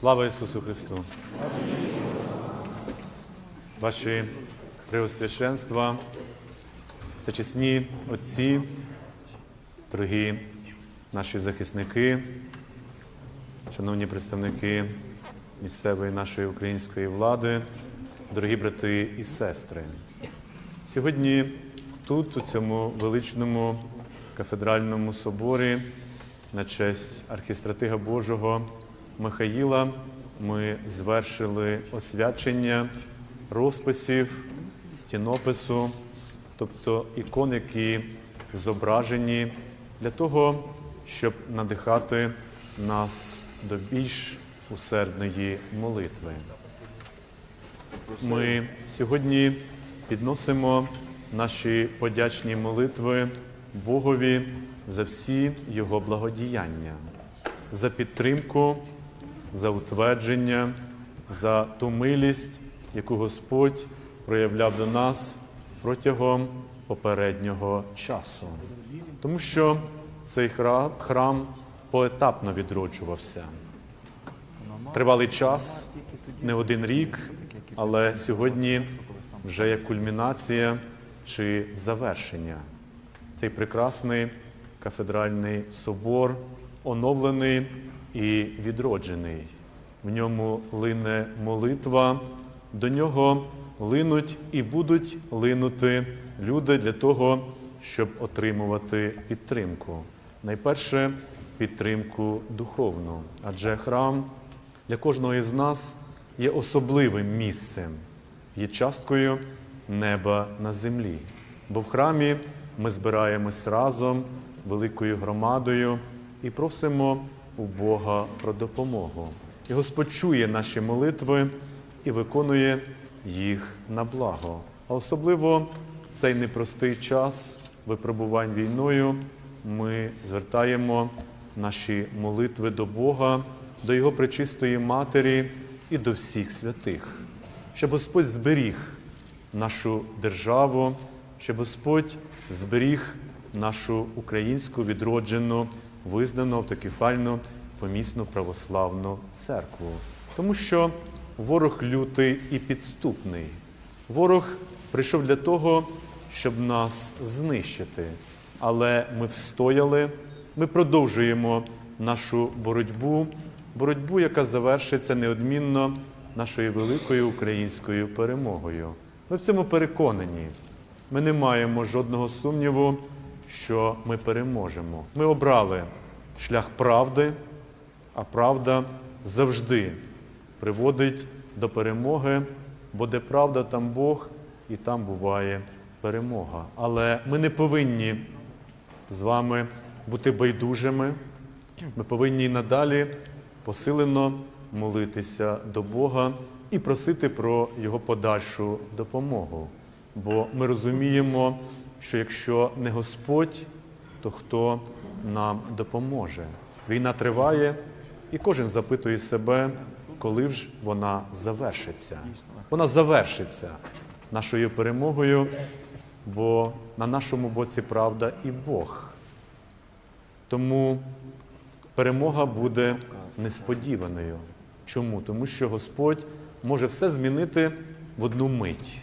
Слава Ісусу Христу! Ваші преосвященства, чесні отці, дорогі наші захисники, шановні представники місцевої нашої української влади, дорогі брати і сестри. Сьогодні тут, у цьому величному кафедральному соборі, на честь архістратига Божого Михаїла, ми звершили освячення розписів, стінопису, тобто ікон, які зображені для того, щоб надихати нас до більш усердної молитви. Ми сьогодні підносимо наші подячні молитви Богові за всі Його благодіяння, за підтримку, за утвердження, за ту милість, яку Господь проявляв до нас протягом попереднього часу. Тому що цей хра- храм поетапно відроджувався. Тривалий час, не один рік, але сьогодні вже як кульмінація чи завершення. Цей прекрасний кафедральний собор оновлений і відроджений. В ньому лине молитва, до нього линуть і будуть линути люди для того, щоб отримувати підтримку. Найперше підтримку духовну, адже храм для кожного із нас є особливим місцем, є часткою неба на землі. Бо в храмі ми збираємось разом великою громадою і просимо у Бога про допомогу. І Господь чує наші молитви і виконує їх на благо. А особливо в цей непростий час випробувань війною ми звертаємо наші молитви до Бога, до Його пречистої Матері і до всіх святих, щоб Господь зберіг нашу державу, щоб Господь зберіг нашу українську відроджену, визнану автокефальну помісну православну церкву. Тому що ворог лютий і підступний. Ворог прийшов для того, щоб нас знищити. Але ми встояли, ми продовжуємо нашу боротьбу, боротьбу, яка завершиться неодмінно нашою великою українською перемогою. Ми в цьому переконані. Ми не маємо жодного сумніву, що ми переможемо. Ми обрали шлях правди, а правда завжди приводить до перемоги, бо де правда, там Бог, і там буває перемога. Але ми не повинні з вами бути байдужими. Ми повинні й надалі посилено молитися до Бога і просити про Його подальшу допомогу. Бо ми розуміємо, що якщо не Господь, то хто нам допоможе? Війна триває, і кожен запитує себе, коли ж вона завершиться. Вона завершиться нашою перемогою, бо на нашому боці правда і Бог. Тому перемога буде несподіваною. Чому? Тому що Господь може все змінити в одну мить.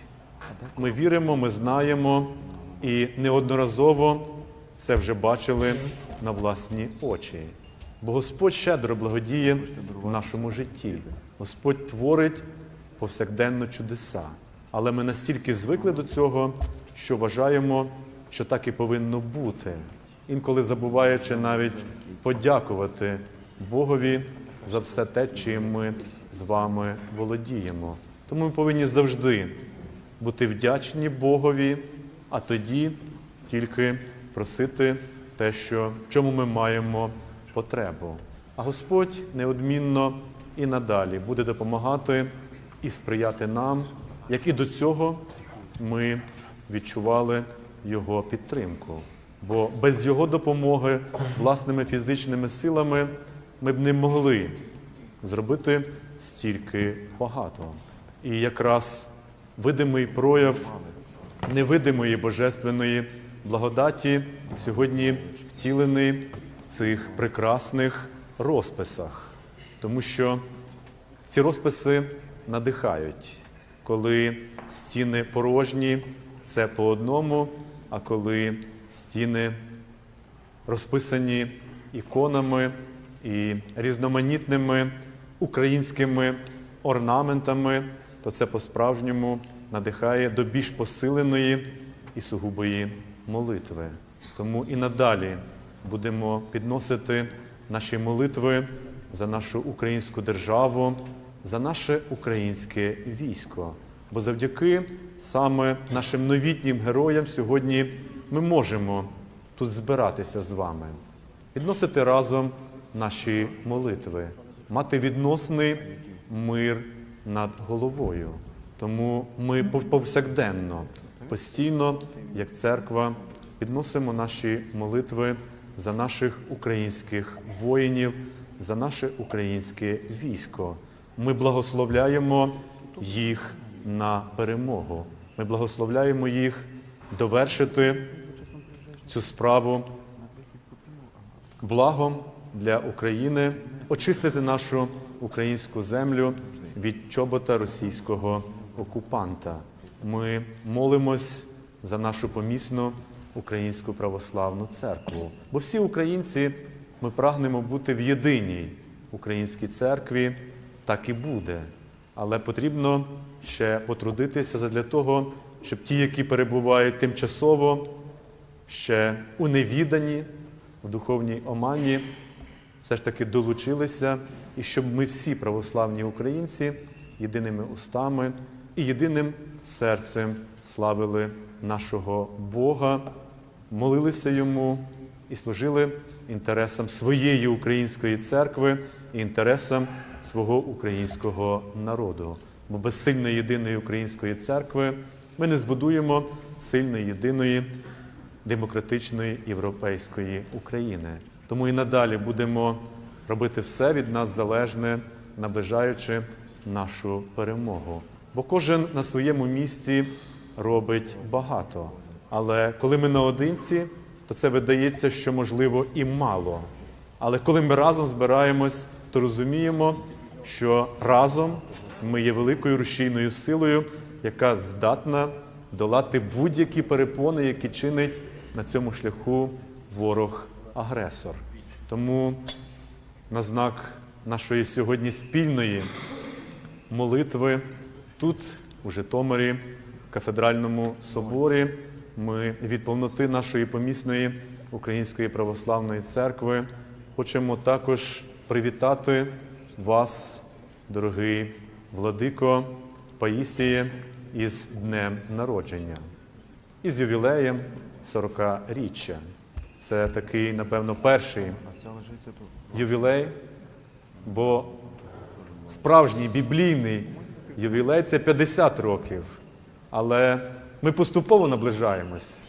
Ми віримо, ми знаємо і неодноразово це вже бачили на власні очі. Бо Господь щедро благодіє в нашому житті. Господь творить повсякденно чудеса. Але ми настільки звикли до цього, що вважаємо, що так і повинно бути. Інколи забуваючи навіть подякувати Богові за все те, чим ми з вами володіємо. Тому ми повинні завжди бути вдячні Богові, а тоді тільки просити те, що в чому ми маємо потребу. А Господь неодмінно і надалі буде допомагати і сприяти нам, як і до цього ми відчували Його підтримку. Бо без Його допомоги власними фізичними силами ми б не могли зробити стільки багато. І якраз видимий прояв невидимої божественної благодаті сьогодні втілений в цих прекрасних розписах, тому що Ці розписи надихають, коли стіни порожні, це по одному, а коли стіни розписані іконами і різноманітними українськими орнаментами, то це по-справжньому надихає до більш посиленої і сугубої молитви. Тому і надалі будемо підносити наші молитви за нашу українську державу, за наше українське військо. Бо завдяки саме нашим новітнім героям сьогодні ми можемо тут збиратися з вами, підносити разом наші молитви, мати відносний мир над головою. Тому ми пов- повсякденно, постійно, як церква, підносимо наші молитви за наших українських воїнів, за наше українське військо. Ми благословляємо їх на перемогу. Ми благословляємо їх довершити цю справу благом для України, очистити нашу українську землю від чобота російського окупанта. Ми молимось за нашу помісну українську православну церкву. Бо всі українці ми прагнемо бути в єдиній українській церкві, так і буде. Але потрібно ще потрудитися для того, щоб ті, які перебувають тимчасово, ще у невіданні, в духовній омані, все ж таки долучилися, і щоб ми всі православні українці єдиними устами і єдиним серцем славили нашого Бога, молилися йому і служили інтересам своєї української церкви і інтересам свого українського народу. Бо без сильної єдиної української церкви ми не збудуємо сильної єдиної демократичної європейської України. Тому і надалі будемо робити все від нас залежне, наближаючи нашу перемогу. Бо кожен на своєму місці робить багато. Але коли ми наодинці, то це видається, що можливо і мало. Але коли ми разом збираємось, то розуміємо, що разом ми є великою рушійною силою, яка здатна долати будь-які перепони, які чинить на цьому шляху ворог-агресор. Тому на знак нашої сьогодні спільної молитви тут, у Житомирі, кафедральному соборі, ми від повноти нашої помісної Української православної церкви хочемо також привітати вас, дорогий владико Паїсіє, із днем народження, із ювілеєм 40-річчя. Це такий, напевно, перший ювілей, бо справжній біблійний ювілей це 50 років. Але ми поступово наближаємось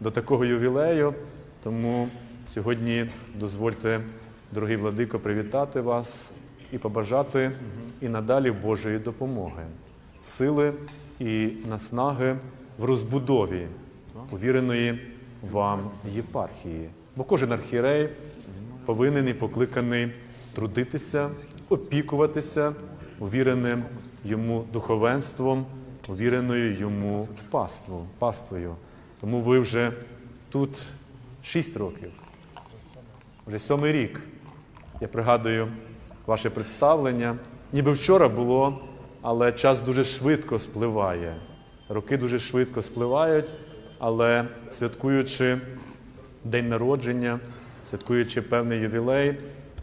до такого ювілею, тому сьогодні дозвольте, дорогий владико, привітати вас і побажати і надалі Божої допомоги, сили і наснаги в розбудові повіреної вам єпархії. Бо кожен архієрей повинен і покликаний трудитися, опікуватися увіреним йому духовенством, увіреною йому паством, паствою. Тому ви вже тут шість років, вже сьомий рік. Я пригадую ваше представлення. Ніби вчора було, але час дуже швидко спливає. Роки дуже швидко спливають, але святкуючи день народження, святкуючи певний ювілей,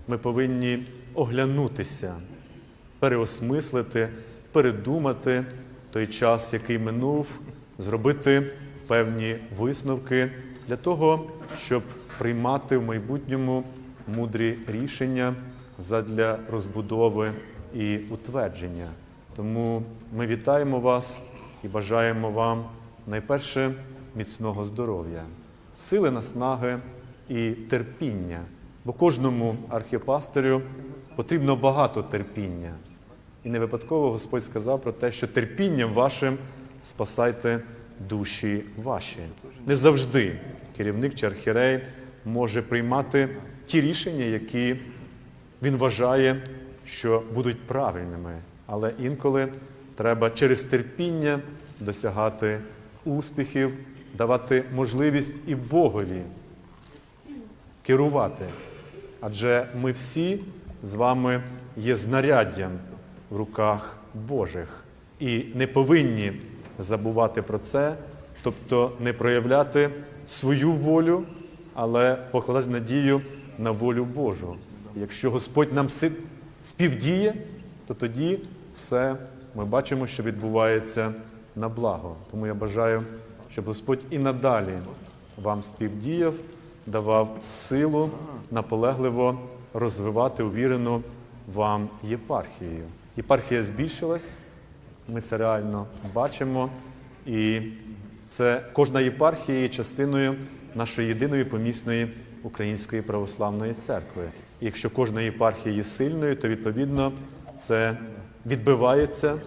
ми повинні оглянутися, переосмислити, передумати той час, який минув, зробити певні висновки для того, щоб приймати в майбутньому мудрі рішення задля розбудови і утвердження. Тому ми вітаємо вас і бажаємо вам найперше міцного здоров'я, сили наснаги і терпіння. Бо кожному архіпастирю потрібно багато терпіння. І не випадково Господь сказав про те, що терпінням вашим спасайте душі ваші. Не завжди керівник чи архірей може приймати ті рішення, які він вважає, що будуть правильними, але інколи треба через терпіння досягати успіхів, давати можливість і Богові керувати. Адже ми всі з вами є знаряддям в руках Божих і не повинні забувати про це, тобто не проявляти свою волю, але покладати надію на волю Божу. Якщо Господь нам співдіє, то тоді все ми бачимо, що відбувається на благо. Тому я бажаю, щоб Господь і надалі вам співдіяв, давав силу наполегливо розвивати увірену вам єпархію. Єпархія збільшилась, ми це реально бачимо, і це кожна єпархія є частиною нашої єдиної помісної Української православної церкви. І якщо кожна єпархія є сильною, то відповідно це відбивається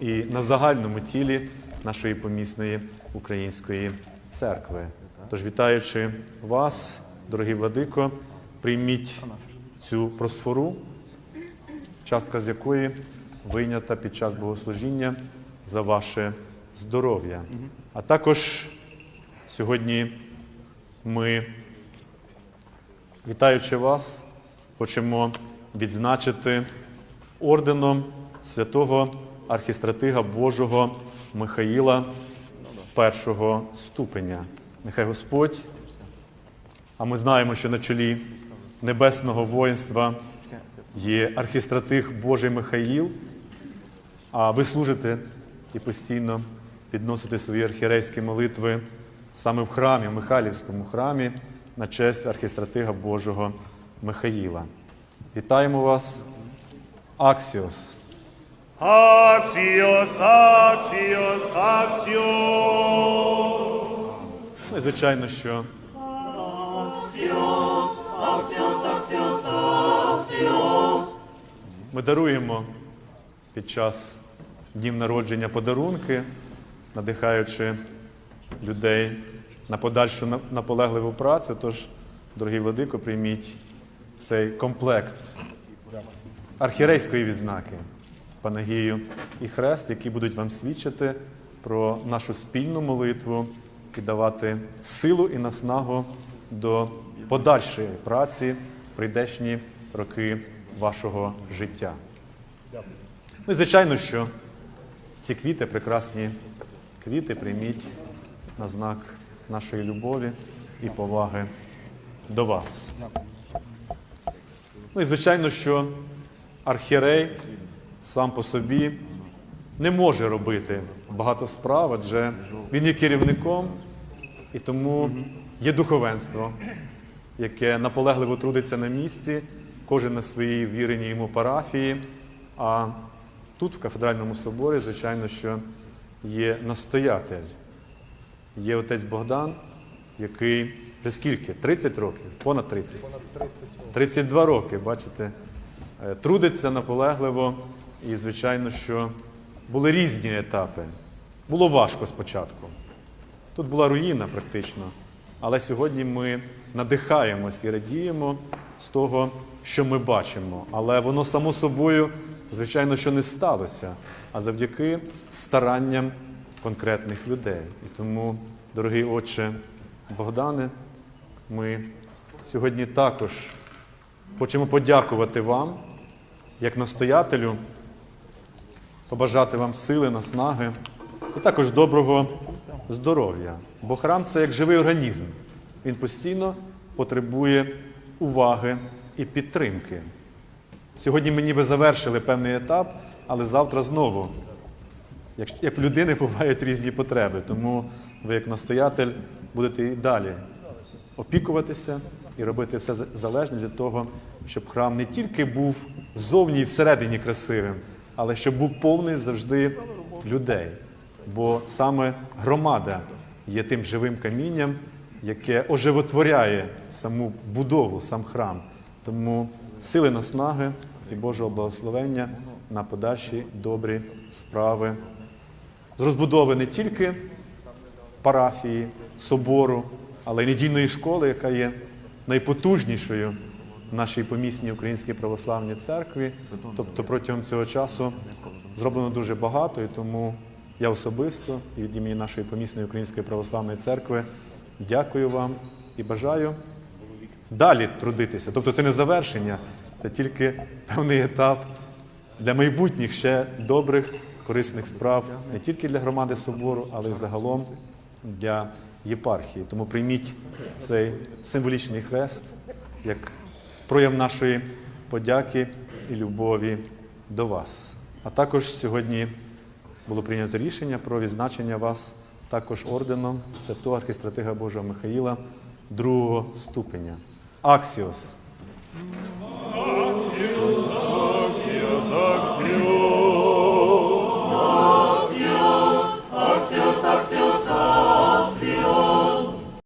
і на загальному тілі нашої помісної української церкви. Тож, вітаючи вас, дорогі владико, прийміть цю просфору, частка з якої вийнята під час богослужіння за ваше здоров'я. А також сьогодні ми, вітаючи вас, хочемо відзначити орденом святого архістратига Божого Михаїла першого ступеня. Нехай Господь, а ми знаємо, що на чолі небесного воїнства є архістратиг Божий Михаїл, а ви служите і постійно підносите свої архірейські молитви саме в храмі, в Михайлівському храмі, на честь архістратига Божого Михаїла. Вітаємо вас, Аксіос! Axios, Axios. Ну звичайно, що ми даруємо під час днів народження подарунки, надихаючи людей на подальшу наполегливу працю. Тож, дорогі владико, прийміть цей комплект архірейської відзнаки, Панагію і хрест, які будуть вам свідчити про нашу спільну молитву і давати силу і наснагу до подальшої праці в прийдешні роки вашого життя. Ну і звичайно, що ці квіти, прекрасні квіти, прийміть на знак нашої любові і поваги до вас. Ну і звичайно, що архірей сам по собі не може робити багато справ, адже він є керівником, і тому є духовенство, яке наполегливо трудиться на місці, кожен на своїй віреній йому парафії. А тут, в кафедральному соборі, звичайно, що є настоятель, є отець Богдан, який вже скільки? 30 років, понад 30. 32 роки, бачите, е, трудиться наполегливо, і, звичайно, що були різні етапи. Було важко спочатку. Тут була руїна практично. Але сьогодні ми надихаємось і радіємо з того, що ми бачимо. Але воно само собою, звичайно, що не сталося, а завдяки старанням конкретних людей. І тому, дорогий отче Богдане, ми сьогодні також хочемо подякувати вам, як настоятелю, побажати вам сили, наснаги і також доброго здоров'я. Бо храм це як живий організм. Він постійно потребує уваги і підтримки. Сьогодні ми ніби завершили певний етап, але завтра знову. Як, в людини бувають різні потреби, тому ви, як настоятель, будете і далі опікуватися і робити все залежне для того, щоб храм не тільки був ззовні і всередині красивим, але щоб був повний завжди людей. Бо саме громада є тим живим камінням, яке оживотворяє саму будову, сам храм. Тому сили наснаги і Божого благословення на подальші добрі справи з розбудови не тільки парафії, собору, але й недільної школи, яка є найпотужнішою в нашій помісній Українській православній церкві. Тобто протягом цього часу зроблено дуже багато, і тому я особисто і від імені нашої помісної Української православної церкви дякую вам і бажаю далі трудитися. Тобто це не завершення, це тільки певний етап для майбутніх ще добрих, корисних справ не тільки для громади собору, але й загалом для єпархії. Тому прийміть цей символічний хрест як прояв нашої подяки і любові до вас. А також сьогодні було прийнято рішення про відзначення вас також орденом святого архістратига Божого Михаїла другого ступеня. Аксіос.